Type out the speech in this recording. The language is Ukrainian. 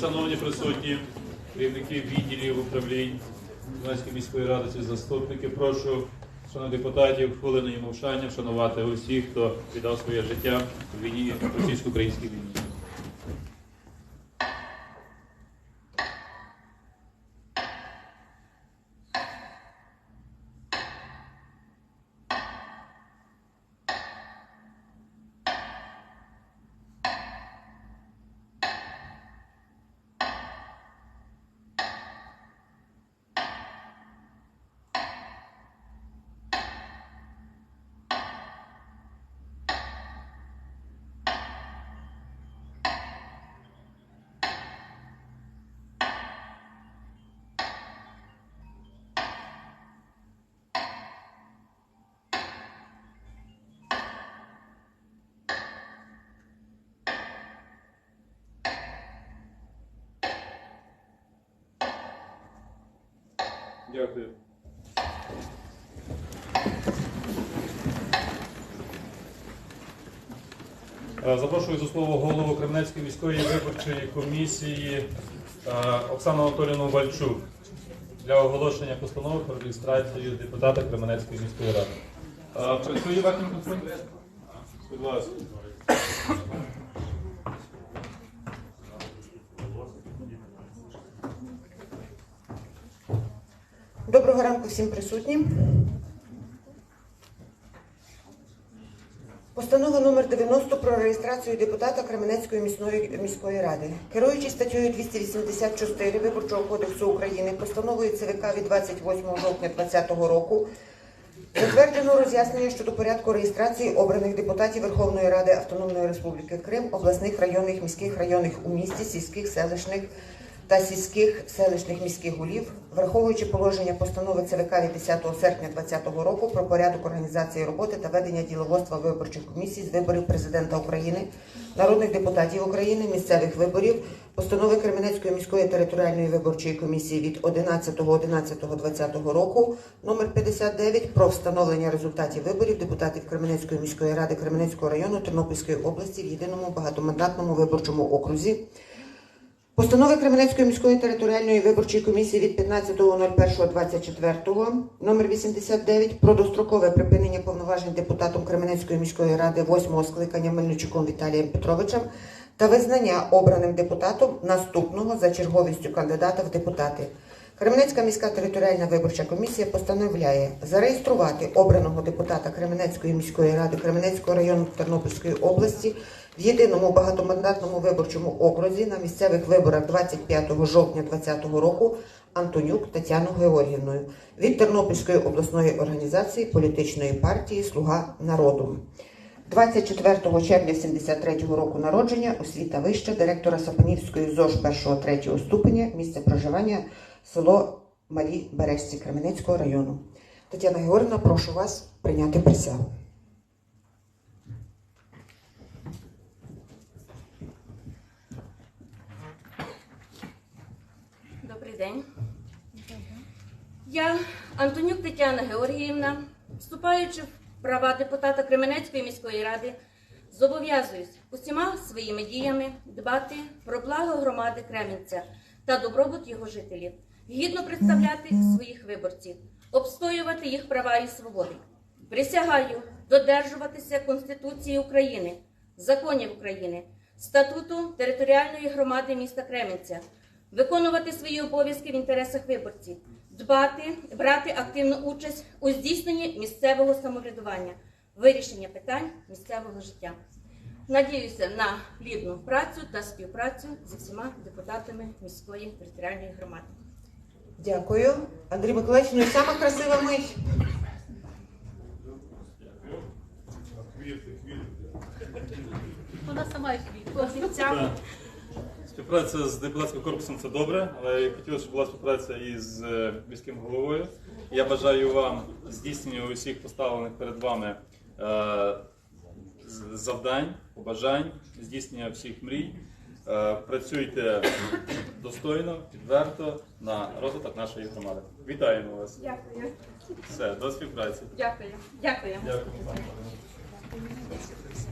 Шановні присутні, керівники відділів управлінь Донецької міської ради ці заступники, прошу шановних депутатів хвилиною мовчання вшанувати усіх, хто віддав своє життя в війні російсько-українській війні. Дякую. Е, Запрошую за слово голову Кременецької міської виборчої комісії е, Оксану Анатолійовну Вальчук для оголошення постанови про реєстрацію депутата Кременецької міської ради. Е, Працює ваш мікрофон? Будь ласка. Доброго ранку всім присутнім. Постанова номер 90 про реєстрацію депутата Кременецької міської, міської ради. Керуючись статтею 284 Виборчого кодексу України, постановою ЦВК від 28 жовтня 2020 року затверджено роз'яснення щодо порядку реєстрації обраних депутатів Верховної Ради Автономної Республіки Крим, обласних районних, міських районних у місті, сільських, селищних та сільських селищних міських голів, враховуючи положення постанови ЦВК від 10 серпня 2020 року про порядок організації роботи та ведення діловодства виборчих комісій з виборів президента України, народних депутатів України, місцевих виборів, постанови Кременецької міської територіальної виборчої комісії від 11.11.2020 року номер 59 про встановлення результатів виборів депутатів Кременецької міської ради Кременецького району Тернопільської області в єдиному багатомандатному виборчому окрузі. Постанови Кременецької міської територіальної виборчої комісії від 15.01.24 номер 89 про дострокове припинення повноважень депутатом Кременецької міської ради 8 скликання Мельничуком Віталієм Петровичем та визнання обраним депутатом наступного за черговістю кандидата в депутати. Кременецька міська територіальна виборча комісія постановляє зареєструвати обраного депутата Кременецької міської ради Кременецького району Тернопільської області в єдиному багатомандатному виборчому окрузі на місцевих виборах 25 жовтня 2020 року Антонюк Тетяну Георгівною від Тернопільської обласної організації політичної партії Слуга народу. 24 червня 73 року народження, освіта вища, директора Сапанівської ЗОЖ 1-3 ступеня, місце проживання село Малі Бережці Кременецького району. Тетяна Георгівна, прошу вас прийняти присягу. Добрий день. Я, Антонюк Тетяна Георгіївна, вступаючи в права депутата Кременецької міської ради, зобов'язуюсь усіма своїми діями дбати про благо громади Кременця та добробут його жителів, гідно представляти своїх виборців, обстоювати їх права і свободи. Присягаю додержуватися Конституції України, законів України, статуту територіальної громади міста Кременця, виконувати свої обов'язки в інтересах виборців, дбати, брати активну участь у здійсненні місцевого самоврядування, вирішення питань місцевого життя. Надіюся на плідну працю та співпрацю зі всіма депутатами міської територіальної громади. Дякую. Андрій Миколаївич, ну і сама красива мить. Вона сама. Співпраця з депутатським корпусом це добре, але я хотів, щоб була співпраця із е, міським головою. Я бажаю вам здійснення усіх поставлених перед вами е, завдань, побажань, здійснення всіх мрій. Е, Працюйте достойно, відверто на розвиток нашої громади. Вітаємо вас. Дякую. Все, до співпраці. Дякую. Дякую. Дякую.